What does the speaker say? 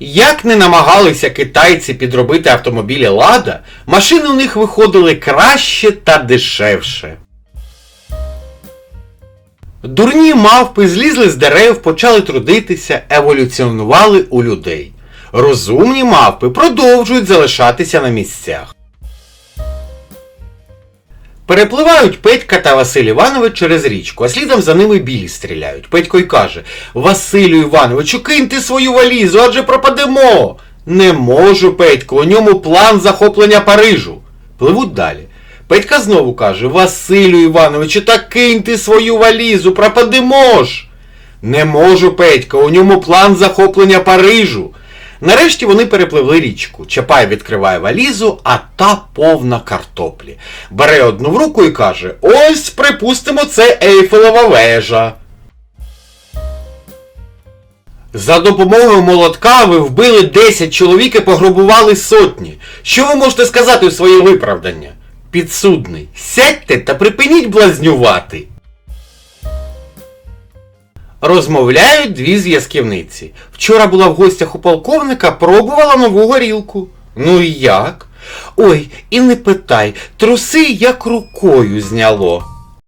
Як не намагалися китайці підробити автомобілі Лада, машини у них виходили краще та дешевше. Дурні мавпи злізли з дерев, почали трудитися, еволюціонували у людей. Розумні мавпи продовжують залишатися на місцях. Перепливають Петька та Василь Іванович через річку, а слідом за ними білі стріляють. Петько й каже: Василю Івановичу, киньте свою валізу, адже пропадемо. Не можу, Петько, у ньому план захоплення Парижу. Пливуть далі. Петька знову каже: Василю Івановичу, та киньте свою валізу, пропадемо ж. Не можу, Петько, у ньому план захоплення Парижу. Нарешті вони перепливли річку. Чапай відкриває валізу, а та повна картоплі. Бере одну в руку і каже: Ось, припустимо, це Ейфелева вежа. За допомогою молотка ви вбили 10 чоловік і пограбували сотні. Що ви можете сказати у своє виправдання? Підсудний, сядьте та припиніть блазнювати. Розмовляють дві зв'язківниці. Вчора була в гостях у полковника, пробувала нову горілку. Ну і як? Ой, і не питай, труси як рукою зняло.